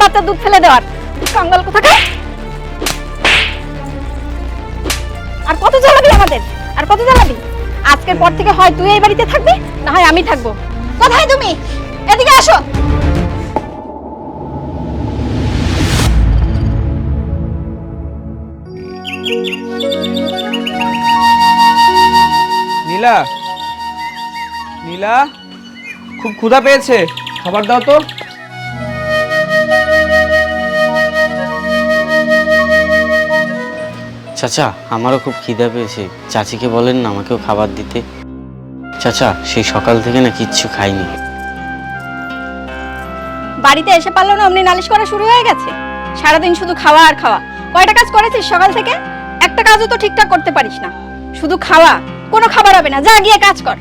বাচ্চার দুধ ফেলে দেওয়ার। কাঙ্গাল কোথাকার? আর কত জ্বালাবি আমাদের? আর কত জ্বালাবি? আজকের পর থেকে হয় তুই এই বাড়িতে থাকবি, না হয় আমি থাকব। কোথায় তুমি? এদিকে আসো। নীলা নীলা, খুব ক্ষুধা পেয়েছে। খাবার দাও তো। চাচা আমারও খুব খিদা পেয়েছে। চাচিকে বলেন না আমাকেও খাবার দিতে। চাচা সেই সকাল থেকে না কিচ্ছু খাইনি। বাড়িতে এসে পারল না অমনি নালিশ করা শুরু হয়ে গেছে। সারাদিন শুধু খাওয়া আর খাওয়া। কয়টা কাজ করেছিস সকাল থেকে? একটা কাজও তো ঠিকঠাক করতে পারিস না। শুধু খাওয়া কোনো খাবার হবে না। যা গিয়ে কাজ কর।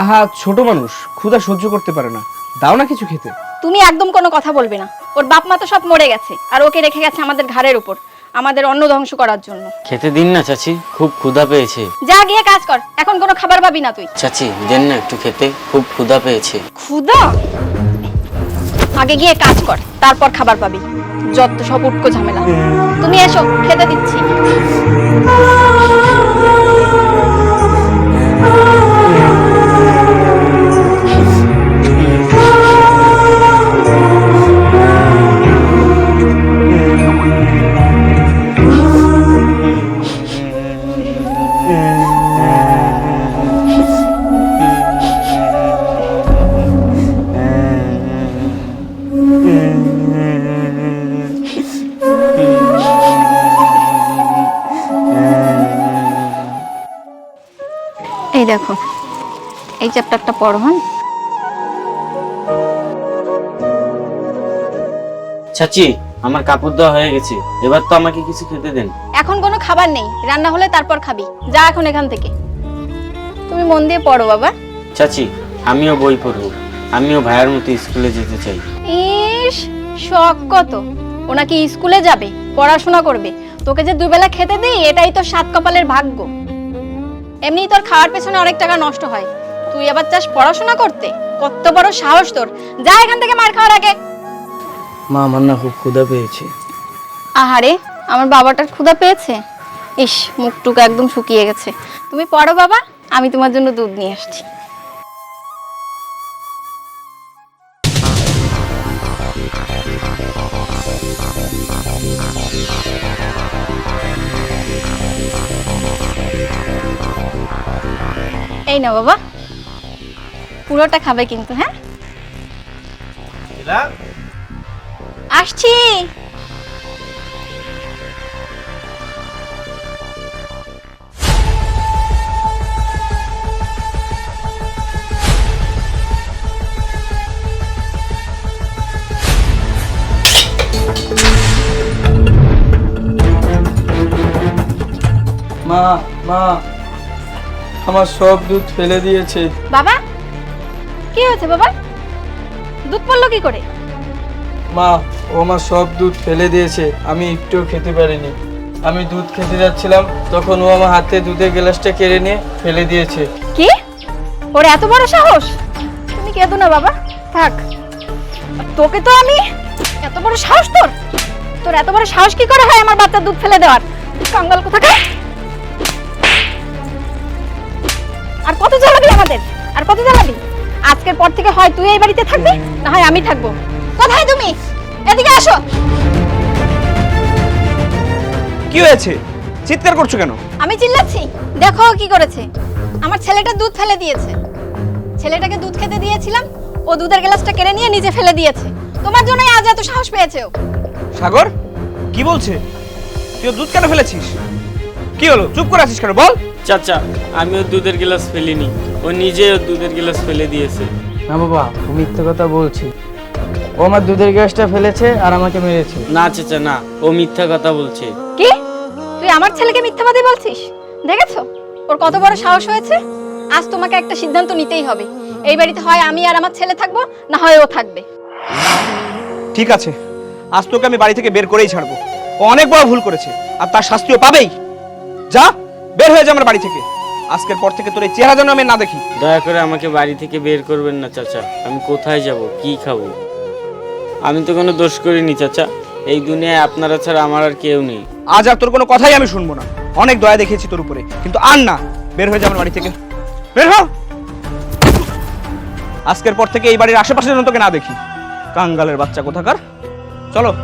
আহা ছোট মানুষ ক্ষুধা সহ্য করতে পারে না। দাও না কিছু খেতে। তুমি একদম কোনো কথা বলবে না। ওর বাপ মা তো সব মরে গেছে আর ওকে রেখে গেছে আমাদের ঘাড়ের উপর আমাদের অন্ন ধ্বংস করার জন্য। খেতে দিন না চাচি। খুব ক্ষুধা পেয়েছে। যা গিয়ে কাজ কর এখন কোনো খাবার পাবি না তুই। চাচি দেন না একটু খেতে। খুব ক্ষুধা পেয়েছে। ক্ষুধা? আগে গিয়ে কাজ কর তারপর খাবার পাবি। যত সব উটকো ঝামেলা। তুমি এসো খেতে দিচ্ছি। এই দেখো এই চ্যাপ্টারটা পড়ো হ্যাঁ? চাচি আমার কাপড় দেওয়া হয়ে গেছে। এবার তো আমাকে কিছু খেতে দেন। এখন কোনো খাবার নেই। রান্না হলে তারপর খাবি। যা এখন এখান থেকে। তুমি মন দিয়ে পড়ো বাবা। চাচি আমিও বই পড়ব। আমিও ভাইয়ের মতো স্কুলে যেতে চাই। ইস শখ কত। ও নাকি স্কুলে যাবে পড়াশোনা করবে। তোকে যে দুবেলা খেতে দিই এটাই তো সাত কপালের ভাগ্য। এমনিই তোর খাওয়ার পেছনে অনেক টাকা নষ্ট হয়। তুই আবার চাস পড়াশোনা করতে? কত বড় সাহস তোর। যা এখান থেকে মার খাওয়ার আগে। মা আমার না খুব ক্ষুধা পেয়েছে। আহারে আমার বাবাটার ক্ষুধা পেয়েছে? ইস মুখটুকু একদম শুকিয়ে গেছে। তুমি পড়ো বাবা আমি তোমার জন্য দুধ নিয়ে আসছি। এই না বাবা। পুরোটা খাবে কিন্তু হ্যাঁ? আসছি। মা মা। আমার সব দুধ ফেলে দিয়েছে। বাবা কি হয়েছে বাবা? দুধ পড়ল কি করে? মা ও আমার সব দুধ ফেলে দিয়েছে আমি একটুও খেতে পারিনি। আমি দুধ খেতে যাচ্ছিলাম তখন ও আমার হাতে দুধের গ্লাসটা কেড়ে নিয়ে ফেলে দিয়েছে। কি? ওর এত বড় সাহস? তুমি কেঁদো না বাবা থাক। তোকে তো আমি এত বড় সাহস তোর? তোর এত বড় সাহস কি করে হয় আমার বাচ্চার দুধ ফেলে দেওয়ার? কাঙ্গাল কোথাকার? আর কত জ্বালাবি আমাদের? আর কত জ্বালাবি? আজকের পর থেকে হয় তুই এই বাড়িতে থাকবি না হয় আমি থাকব। কোথায় তুমি? এদিকে আসো। কি হয়েছে? চিৎকার করছ কেন? আমি চিল্লাচ্ছি। দেখো ও কি করেছে। আমার ছেলেটা দুধ ফেলে দিয়েছে। ছেলেটাকে দুধ খেতে দিয়েছিলাম ও দুধের গ্লাসটা কেড়ে নিয়ে নিজে ফেলে দিয়েছে। তোমার জন্যই আজ এত সাহস পেয়েছে ও। সাগর কি বলছে? তুই ওর দুধ কেন ফেলেছিস? কি হলো? চুপ করে আছিস কেন? বল। চাচা আমিও দুধের গ্লাস ফেলিনি। ও নিজে ওর দুধের গ্লাস ফেলে দিয়েছে। না বাবা ও মিথ্যে কথা বলছি। ও আমার দুধের গ্লাসটা ফেলেছে আর আমাকে মেরেছে। না চাচা না ও মিথ্যা কথা বলছে। কি? তুই আমার ছেলেকে মিথ্যাবাদী বলছিস? দেখেছ? ওর কত বড় সাহস হয়েছে? আজ তোমাকে একটা সিদ্ধান্ত নিতেই হবে। এই বাড়িতে হয় আমি আর আমার ছেলে থাকব না হয় ও থাকবে। ঠিক আছে। আজ তোকে আমি বাড়ি থেকে বের করেই ছাড়বো। ও অনেক বড় ভুল করেছে আর তার শাস্তিও পাবেই। যা। বের হয়ে যা আমার বাড়ি থেকে। আজকের পর থেকে তোর এই চেহারা যেন আমি না দেখি। দয়া করে আমাকে বাড়ি থেকে বের করবেন না চাচা। আমি কোথায় যাব কি খাব? আমি তো কোনো দোষ করিনি চাচা। এই দুনিয়ায় আপনারা ছাড়া আমার আর কেউ নেই। আজ আর তোর কোনো কথাই আমি শুনব না। অনেক দয়া দেখিয়েছি তোর উপরে। কিন্তু আর না বের হয়ে যা আমার বাড়ি থেকে। বের হ! আজকের পর থেকে এই বাড়ির আশেপাশে যেন তোকে না দেখি। কাঙ্গালের বাচ্চা কোথাকার? চলো।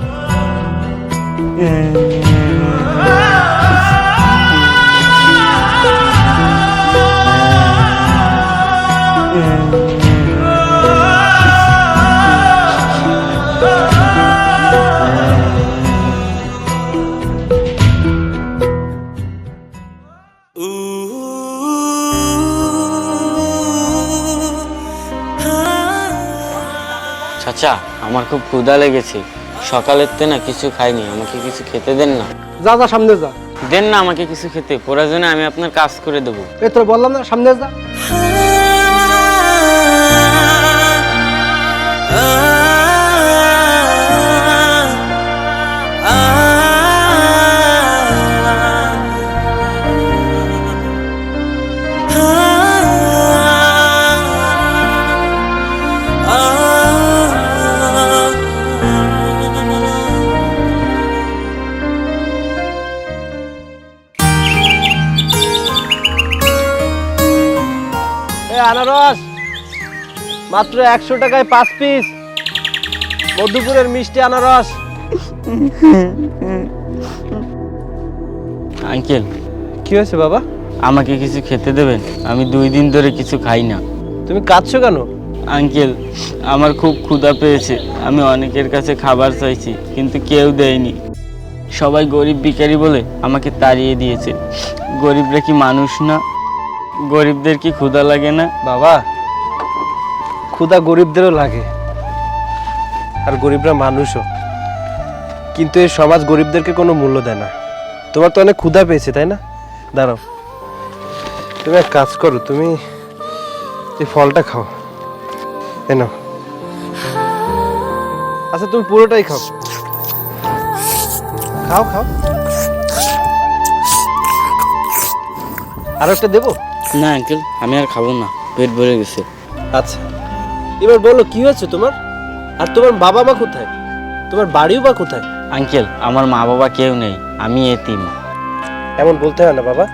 চাচা আমার খুব ক্ষুধা লেগেছে। সকালের তে না কিছু খাইনি আমাকে কিছু খেতে দেন না। যা যা সামনে যা। দেন না আমাকে কিছু খেতে প্রয়োজনে আমি আপনার কাজ করে দেবো। এ তোর বললাম না সামনে যা। মাত্র একশো টাকায় পাঁচ পিস মধুপুরের মিষ্টি আনারস। আঙ্কেল কি হয়েছে বাবা? আমাকে কিছু খেতে দেবেন? আমি দুই দিন ধরে কিছু খাই না। তুমি কাঁদছো কেন? আঙ্কেল আমার খুব ক্ষুধা পেয়েছে। আমি অনেকের কাছে খাবার চাইছি কিন্তু কেউ দেয়নি। সবাই গরিব ভিখারি বলে আমাকে তাড়িয়ে দিয়েছে। গরিবরা কি মানুষ না? গরিবদের কি ক্ষুধা লাগে না? বাবা ক্ষুধা গরিবদেরও লাগে আর গরিবরা মানুষও। কিন্তু এই সমাজ গরিবদেরকে কোনো মূল্য দেয় না। তোমার তো অনেক ক্ষুধা পেয়েছে তাই না? দাঁড়াও। তুমি এক কাজ করো তুমি এই ফলটা খাও। এ নাও। আচ্ছা তুমি পুরোটাই খাও। খাও খাও। আর একটা দেবো? না আঙ্কেল আমি আর খাব না। পেট ভরে গেছে। আচ্ছা। এবার বলো কি হয়েছে তোমার? আর তোমার বাবা মা কোথায়? তোমার বাড়িও বা কোথায়? আঙ্কেল আমার মা বাবা কেউ নেই আমি এতিম। এমন বলতে হয় না বাবা।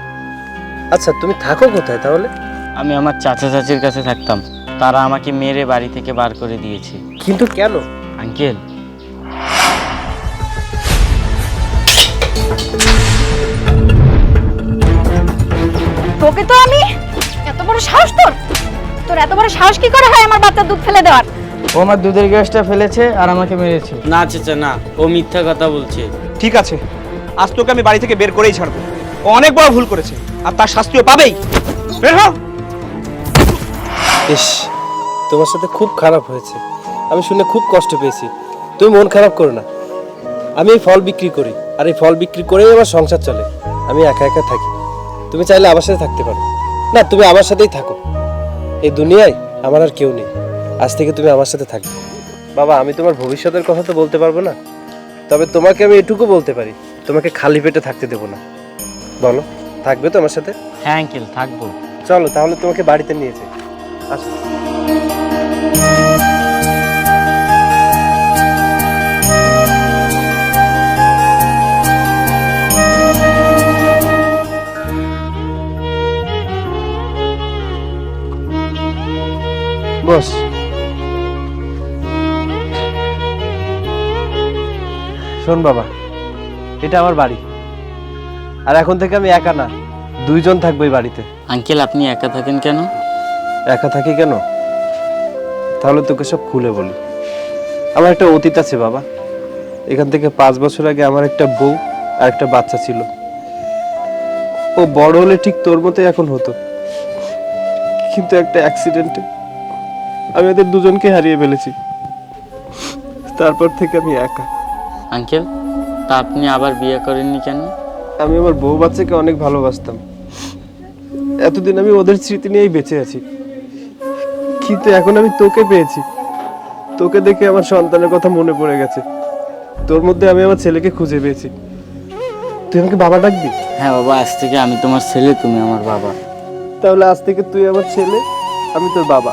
আচ্ছা তুমি থাকো কোথায় তাহলে? আমি আমার চাচা চাচির কাছে থাকতাম তারা আমাকে মেরে বাড়ি থেকে বার করে দিয়েছে। কিন্তু কেন? আঙ্কেল। তোকে তো আমি এত বড় সাহস তোর? তোর এত বড় সাহস কি করে হয় আমার বাচ্চা দুধ ফেলে দেওয়ার? ও আমার দুধের গ্যাসটা ফেলেছে আর আমাকে মেরেছে। না চাচা না। ও মিথ্যা কথা বলছে। ঠিক আছে। আজ তোকে আমি বাড়ি থেকে বের করেই ছাড়বো। ও অনেক বড় ভুল করেছে। আর তার শাস্তিও পাবেই। বের হ! ইস তোমার সাথে খুব খারাপ হয়েছে। আমি শুনে খুব কষ্ট পেয়েছি। তুমি মন খারাপ করো না। আমি এই ফল বিক্রি করি। আর এই ফল বিক্রি করেই আমার সংসার চলে। আমি একা একা থাকি। তুমি চাইলে আমার সাথে থাকতে পারো। না তুমি আমার সাথেই থাকো। এই দুনিয়ায় আমার আর কেউ নেই। আজ থেকে তুমি আমার সাথে থাকবে। বাবা আমি তোমার ভবিষ্যতের কথা তো বলতে পারব না। তবে তোমাকে আমি এটুকু বলতে পারি তোমাকে খালি পেটে থাকতে দেবো না। বলো থাকবে তো আমার সাথে? হ্যাঁ আঙ্কেল থাকব। চলো তাহলে তোমাকে বাড়িতে নিয়ে যাই। আসো। শোন বাবা এটা আমার বাড়ি। আর এখন থেকে আমি একা না দুইজন থাকব এই বাড়িতে। আঙ্কেল আপনি একা থাকেন কেন? একা থাকি কেন? তাহলে তোকে সব খুলে বলি। আমার একটা অতীত আছে বাবা। এখান থেকে পাঁচ বছর আগে আমার একটা বউ আর একটা বাচ্চা ছিল। ও বড় হলে ঠিক তোর মতোই এখন হতো। কিন্তু একটা অ্যাক্সিডেন্টে আমি ওদের দুজনকে হারিয়ে ফেলেছি। তারপর থেকে আমি একা। আঙ্কেল তা আপনি আবার বিয়ে করেননি কেন? আমি আমার বউ বাচ্চাকে অনেক ভালোবাসতাম। এতদিন আমি ওদের স্মৃতি নিয়েই বেঁচে আছি। কিন্তু এখন আমি তোকে পেয়েছি। তোকে দেখে আমার সন্তানের কথা মনে পড়ে গেছে। তোর মধ্যে আমি আমার ছেলেকে খুঁজে পেয়েছি। তুই আমাকে বাবা ডাকবি? হ্যাঁ বাবা আজ থেকে আমি তোমার ছেলে তুমি আমার বাবা। তাহলে আজ থেকে তুই আমার ছেলে আমি তোর বাবা।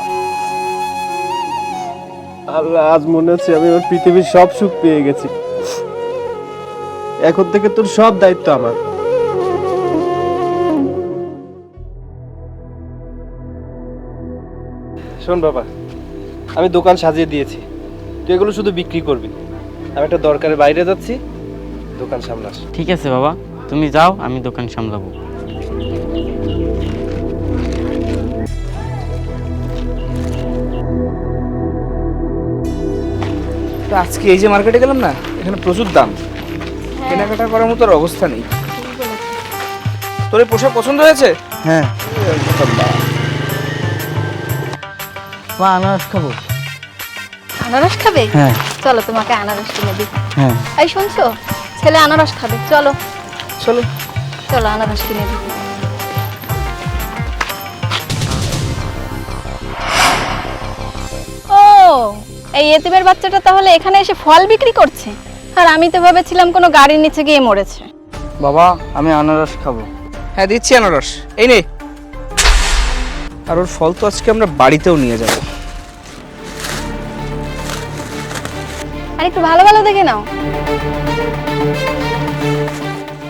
আল্লাহ আজ মনে হচ্ছে আমি আমার পৃথিবীর সব সুখ পেয়ে গেছি। এখন থেকে তোর সব দায়িত্ব আমার। শোন বাবা আমি দোকান সাজিয়ে দিয়েছি। তুই এগুলো শুধু বিক্রি করবি। আমি একটা দরকারে বাইরে যাচ্ছি দোকান সামলাস। ঠিক আছে বাবা তুমি যাও আমি দোকান সামলাবো। তো আজকে এই যে মার্কেটে গেলাম না এখানে প্রচুর দাম। কেনাকাটা করার মতো অবস্থা নেই। তোর এই পোশাক পছন্দ হয়েছে? হ্যাঁ। মা আনারস খাব। আনারস খাবে? হ্যাঁ। চলো তোমাকে আনারস কিনে দিই। হ্যাঁ। এই শুনছো? ছেলে আনারস খাবে চলো। চলো। চলো আনারস কিনে দিই। ও এই এতিমের বাচ্চাটা তাহলে এখানে এসে ফল বিক্রি করছে? আর আমি তো ভেবেছিলাম কোনো গাড়ির নিচে গিয়ে মরেছে। বাবা আমি আনারস খাব। হ্যাঁ দিচ্ছি আনারস। এই নে। আর ওর ফল তো আজকে আমরা বাড়িতেও নিয়ে যাব। আর একটু ভালো ভালো দেখে নাও।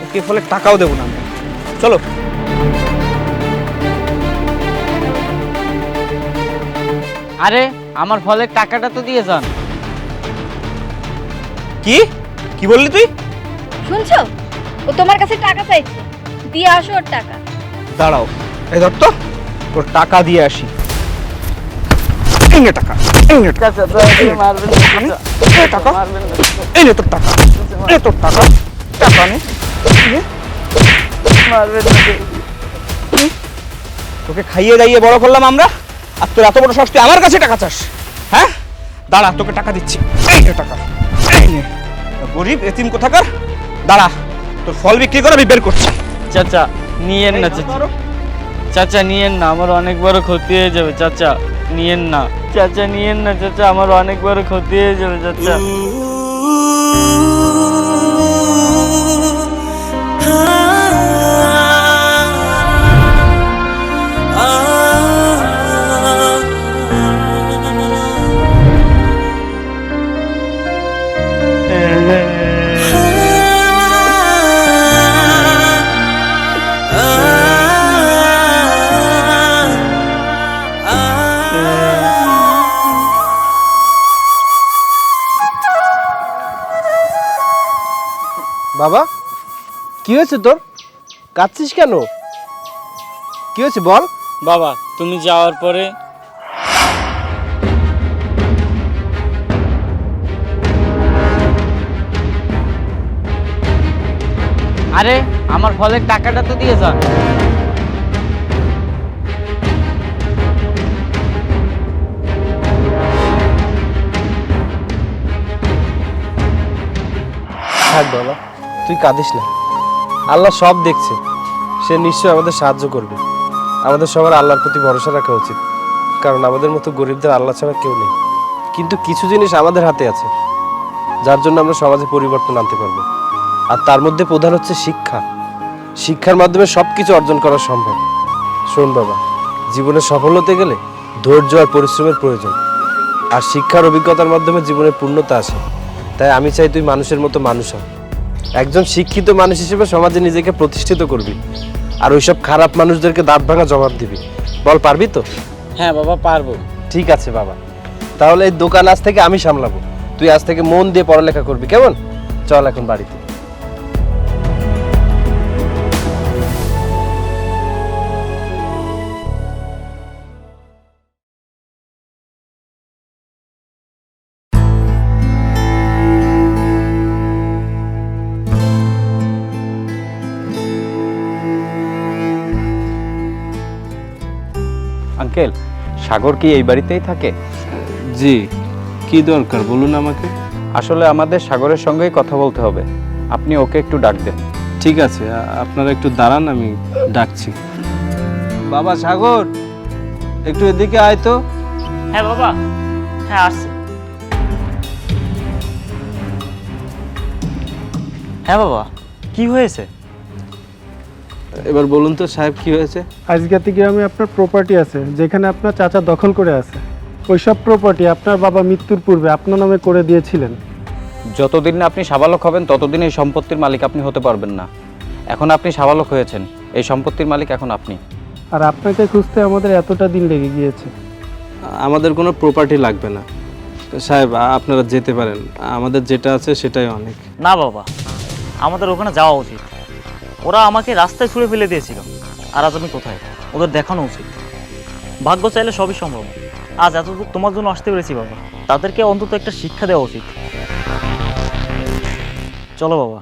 ওকে ফলে টাকাও দেবো না চলো। আরে আমার ফলের টাকাটা তো দিয়ে যান। কি? কি বললি তুই? শুনছো? ও তোমার কাছে টাকা চাইছে। দিয়ে আসো ওর টাকা। দাঁড়াও। এই ধর তো তোর টাকা দিয়ে আসি। এই নে টাকা এই নে টাকা। মারবেন টাকা এই তোর টাকা এই তোর টাকা। টাকা নে। নে। তোকে খাইয়ে দাইয়ে বড় করলাম আমরা? আর তোর এত বড় সাহস আমার কাছে টাকা চাস? হ্যাঁ? দাঁড়া তোকে টাকা দিচ্ছি। এই টাকা। এই নে। গরিব এতিম কোথাকার? দাঁড়া তোর ফল বিক্রি করে আমি বের করছি। চাচা নিয়েন না চাচা। চাচা নিয়েন না আমার অনেক বড় ক্ষতি হয়ে যাবে চাচা। নিয়েন না। চাচা নিয়েন না চাচা আমার অনেক বড় ক্ষতি হয়ে যাবে চাচা। বাবা কি হয়েছে তোর? কাঁদছিস কেন? কি হয়েছে বল? বাবা তুমি যাওয়ার পরে আরে আমার ফলের টাকাটা তো দিয়ে যান থাক বাবা। তুই কাঁদিস না। আল্লাহ সব দেখছে। সে নিশ্চয়ই আমাদের সাহায্য করবে। আমাদের সবার আল্লাহর প্রতি ভরসা রাখা উচিত। কারণ আমাদের মতো গরিবদের আল্লাহ ছাড়া কেউ নেই। কিন্তু কিছু জিনিস আমাদের হাতে আছে। যার জন্য আমরা সমাজে পরিবর্তন আনতে পারব। আর তার মধ্যে প্রধান হচ্ছে শিক্ষা। শিক্ষার মাধ্যমে সব কিছু অর্জন করা সম্ভব। শোন বাবা, জীবনে সফল হতে গেলে ধৈর্য আর পরিশ্রমের প্রয়োজন। আর শিক্ষার অভিজ্ঞতার মাধ্যমে জীবনে পূর্ণতা আসে। তাই আমি চাই তুই মানুষের মতো মানুষ হ। একজন শিক্ষিত মানুষ হিসেবে সমাজে নিজেকে প্রতিষ্ঠিত করবি। আর ওইসব খারাপ মানুষদেরকে দাঁত ভাঙা জবাব দিবি। বল পারবি তো? হ্যাঁ বাবা পারব। ঠিক আছে বাবা। তাহলে এই দোকান আজ থেকে আমি সামলাবো। তুই আজ থেকে মন দিয়ে পড়ালেখা করবি কেমন? চল এখন বাড়িতে। আঙ্কেল সাগর কি এই বাড়িতেই থাকে? জি কি দরকার বলুন আমাকে? আসলে আমাদের সাগরের সঙ্গেই কথা বলতে হবে। আপনি ওকে একটু ডাক দেন। ঠিক আছে আপনারা একটু দাঁড়ান আমি ডাকছি। বাবা সাগর একটু এদিকে আয় তো। হ্যাঁ বাবা হ্যাঁ আসছে। হ্যাঁ বাবা কি হয়েছে? এবার বলুন তো সাহেব কি হয়েছে? আজগাতি গ্রামে আপনার প্রপার্টি আছে যেখানে আপনার চাচা দখল করে আছে। ওইসব প্রপার্টি আপনার বাবা মৃত্যুর পূর্বে আপনার নামে করে দিয়েছিলেন। যতদিন না আপনি সাবালক হবেন ততদিন এই সম্পত্তির মালিক আপনি হতে পারবেন না। এখন আপনি সাবালক হয়েছেন এই সম্পত্তির মালিক এখন আপনি। আর আপনাকে খুঁজতে আমাদের এতটা দিন লেগে গিয়েছে। আমাদের কোনো প্রপার্টি লাগবে না। সাহেব আপনারা যেতে পারেন। আমাদের যেটা আছে সেটাই অনেক। না বাবা আমাদের ওখানে যাওয়া উচিত। ওরা আমাকে রাস্তায় ছুঁড়ে ফেলে দিয়েছিল। আর আজ আমি কোথায়? ওদের দেখানো উচিত। ভাগ্য চাইলে সবই সম্ভব। আজ এতদূর তোমার জন্য আসতে পেরেছি, বাবা। তাদেরকে অন্তত একটা শিক্ষা দেওয়া উচিত। চলো, বাবা।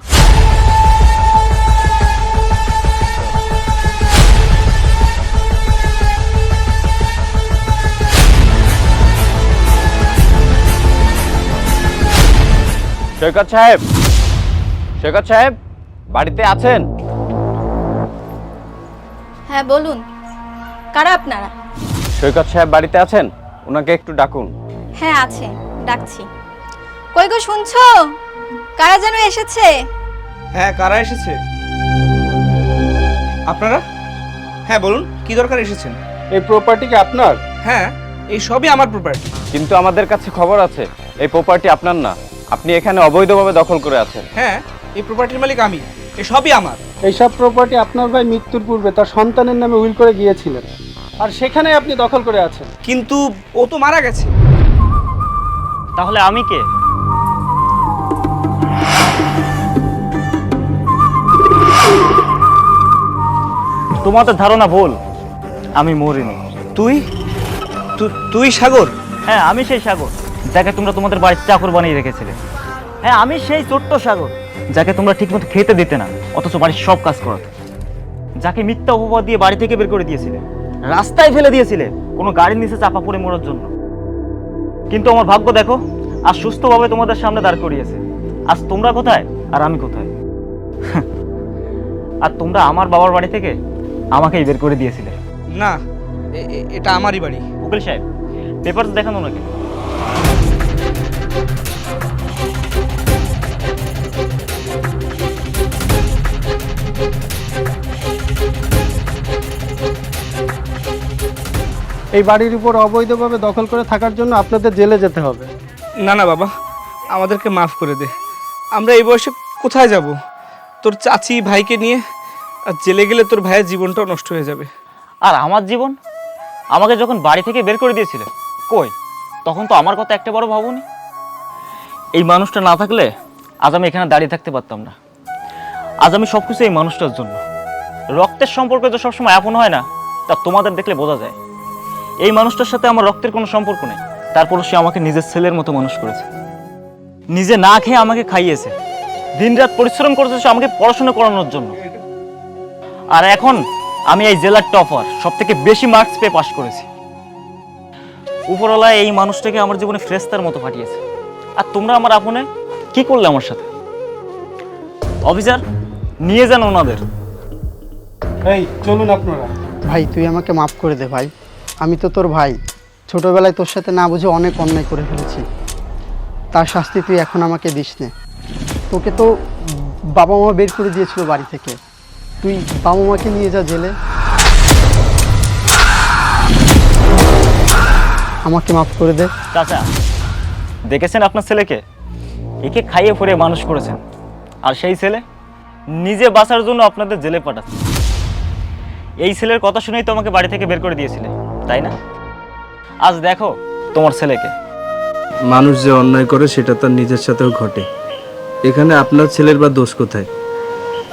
সৈকত সাহেব! সৈকত সাহেব, বাড়িতে আছেন? হ্যাঁ বলুন। কারা আপনারা? সৈকত সাহেব বাড়িতে আছেন? ওনাকে একটু ডাকুন। হ্যাঁ আছে ডাকছি। কই গো শুনছো? কারা যেন এসেছে? হ্যাঁ কারা এসেছে? আপনারা? হ্যাঁ বলুন কি দরকার এসেছেন? এই প্রপার্টি কি আপনার? হ্যাঁ এই সবই আমার প্রপার্টি কিন্তু আমাদের কাছে খবর আছে এই প্রপার্টি আপনার না। আপনি এখানে অবৈধভাবে দখল করে আছেন। হ্যাঁ এই প্রপার্টির মালিক আমি। এই সবই আমার। এইসব প্রপার্টি আপনার ভাই মৃত্যুর পূর্বে তার সন্তানের নামে উইল করে গিয়েছিলেন। আর সেখানে আপনি দখল করে আছেন। কিন্তু ও তো মারা গেছে। তাহলে আমি কে? তোমাদের ধারণা ভুল। আমি মরিনি। তুই? তু- তুই সাগর? হ্যাঁ আমি সেই সাগর। যাকে তোমরা তোমাদের বাড়ির চাকর বানিয়ে রেখেছিলে। হ্যাঁ আমি সেই ছোট্ট সাগর। যাকে তোমরা ঠিকমতো খেতে দিতে না অথচ বাড়ির সব কাজ করাতে। যাকে মিথ্যা অপবাদ দিয়ে বাড়ি থেকে বের করে দিয়েছিলে রাস্তায় ফেলে দিয়েছিলে কোনো গাড়ির নিচে চাপা পড়ে মরার জন্য। কিন্তু আমার ভাগ্য দেখো আর সুস্থভাবে তোমাদের সামনে দাঁড় করিয়েছে। আজ তোমরা কোথায় আর আমি কোথায়? আর তোমরা আমার বাবার বাড়ি থেকে আমাকেই বের করে দিয়েছিলে। না এটা আমারই বাড়ি। উকিল সাহেব পেপার দেখানো নাকি? এই বাড়ির উপর অবৈধভাবে দখল করে থাকার জন্য আপনাদের জেলে যেতে হবে। না না বাবা আমাদেরকে মাফ করে দে। আমরা এই বয়সে কোথায় যাব? তোর চাচি ভাইকে নিয়ে আর জেলে গেলে তোর ভাইয়ের জীবনটাও নষ্ট হয়ে যাবে। আর আমার জীবন? আমাকে যখন বাড়ি থেকে বের করে দিয়েছিলে কই? তখন তো আমার কথা একটা বড় ভাবুনি। এই মানুষটা না থাকলে আজ আমি এখানে দাঁড়িয়ে থাকতে পারতাম না। আজ আমি সব কিছু এই মানুষটার জন্য। রক্তের সম্পর্কে তো সবসময় আপন হয় না তা তোমাদের দেখলে বোঝা যায়। এই মানুষটার সাথে আমার রক্তের কোনো সম্পর্ক নেই। তারপরও সে আমাকে নিজের ছেলের মতো মানুষ করেছে। নিজে না খেয়ে আমাকে খাইয়েছে। দিনরাত পরিশ্রম করেছে সে আমাকে পড়াশোনা করানোর জন্য। আর এখন আমি এই জেলার টপার সব থেকে বেশি মার্কস পেয়ে পাশ করেছি। উপরওয়ালা এই মানুষটাকে আমার জীবনে ফ্রেস্তার মতো পাঠিয়েছে। আর তোমরা আমার আপনে কি করলে আমার সাথে? অফিসার নিয়ে যান ওনাদের। এই চলুন আপনারা। ভাই তুই আমাকে মাফ করে দে ভাই। আমি তো তোর ভাই। ছোটবেলায় তোর সাথে না বুঝে অনেক অন্যায় করে ফেলেছি। তার শাস্তি তুই এখন আমাকে দিস নে। তোকে তো বাবা মা বের করে দিয়েছিল বাড়ি থেকে। তুই বাবা মাকে নিয়ে যা জেলে। আমাকে মাফ করে দে। চাচা, দেখেছেন আপনার ছেলেকে? একে খাইয়ে ফুরে মানুষ করেছেন। আর সেই ছেলে নিজে বাঁচার জন্য আপনাদের জেলে পাঠাচ্ছে। এই ছেলের কথা শুনেই তো আমাকে বাড়ি থেকে বের করে দিয়েছিলে। তাই না? আজ দেখো তোমার ছেলেকে। মানুষ যে অন্যায় করে সেটা তার নিজের সাথেও ঘটে। এখানে আপনার ছেলের বা দোষ কোথায়?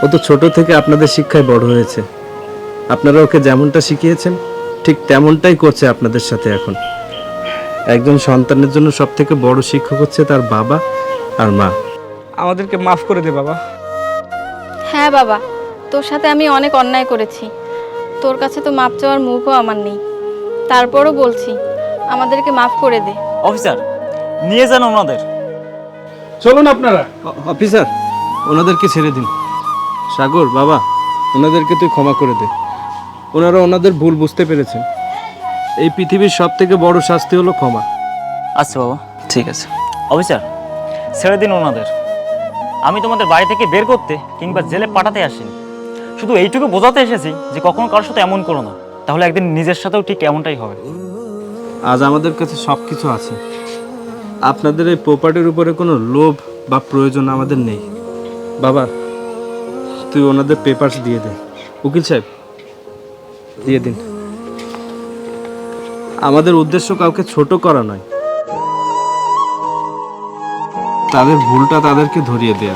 ও তো ছোট থেকে আপনাদের শিক্ষায় বড় হয়েছে। আপনারা ওকে যেমনটা শিখিয়েছেন ঠিক তেমনটাই করছে আপনাদের সাথে এখন। একজন সন্তানের জন্য সব থেকে বড় শিক্ষক হচ্ছে তার বাবা আর মা। আমাদেরকে মাফ করে দে বাবা। হ্যাঁ বাবা তোর সাথে আমি অনেক অন্যায় করেছি। তোর কাছে তো মাপ চাওয়ার মুখও আমার নেই। তারপরও বলছি আমাদেরকে মাফ করে দে। অফিসার নিয়ে যান ওনাদের। চলুন আপনারা। অফিসার ওনাদেরকে ছেড়ে দিন। সাগর বাবা ওনাদেরকে তুই ক্ষমা করে দে। ওনারা ওনাদের ভুল বুঝতে পেরেছেন। এই পৃথিবীর সব থেকে বড় শাস্তি হলো ক্ষমা। আচ্ছা বাবা। ঠিক আছে। অফিসার ছেড়ে দিন ওনাদের। আমি তোমাদের বাড়ি থেকে বের করতে কিংবা জেলে পাঠাতে আসিনি। শুধু এইটুকু বোঝাতে এসেছি যে কখনো কারোর সাথে এমন করো না। তাহলে একদিন নিজের সাথেও ঠিক এমনটাই হবে। আজ আমাদের কাছে সব কিছু আছে। আপনাদের এই প্রপার্টির উপরে কোনো লোভ বা প্রয়োজন আমাদের নেই। বাবা তুই ওনাদের পেপারস দিয়ে দে। উকিল সাহেব দিয়ে দিন। আমাদের উদ্দেশ্য কাউকে ছোট করা নয়। তাদের ভুলটা তাদেরকে ধরিয়ে দেয়া।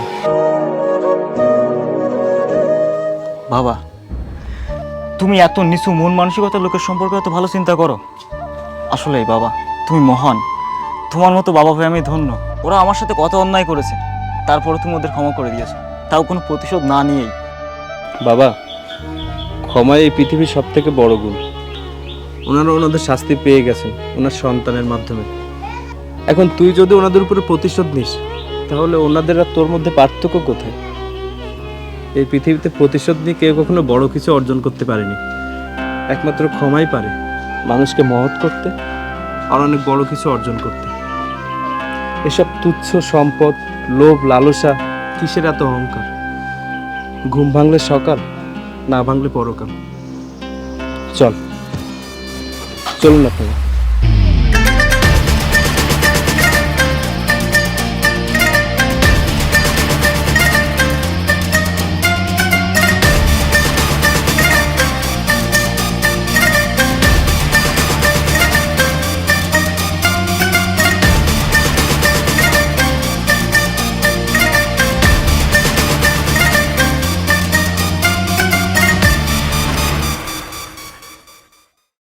বাবা তুমি এত নিচু মন মানসিকতার লোকের সম্পর্কে এত ভালো চিন্তা করো? আসলে বাবা, তুমি মহান। তোমার মতো বাবা ভাই আমি ধন্য। ওরা আমার সাথে কত অন্যায় করেছে তারপরে তুমি ওদের ক্ষমা করে দিয়েছ। তাও কোনো প্রতিশোধ না নিয়েই। বাবা, ক্ষমা এই পৃথিবীর সব থেকে বড় গুণ। ওনারা ওনাদের শাস্তি পেয়ে গেছেন ওনার সন্তানের মাধ্যমে। এখন তুই যদি ওনাদের উপরে প্রতিশোধ নিস, তাহলে ওনাদের আর তোর মধ্যে পার্থক্য কোথায়? এই পৃথিবীতে প্রতিশোধ নিয়ে কেউ কখনো বড় কিছু অর্জন করতে পারেনি। একমাত্র ক্ষমাই পারে মানুষকে মহৎ করতে আর অনেক বড় কিছু অর্জন করতে। এসব তুচ্ছ সম্পদ, লোভ, লালসা কিসের এত অহংকার? ঘুম ভাঙলে সকাল, না ভাঙলে পরকাল। চল, চলুন আপনারা।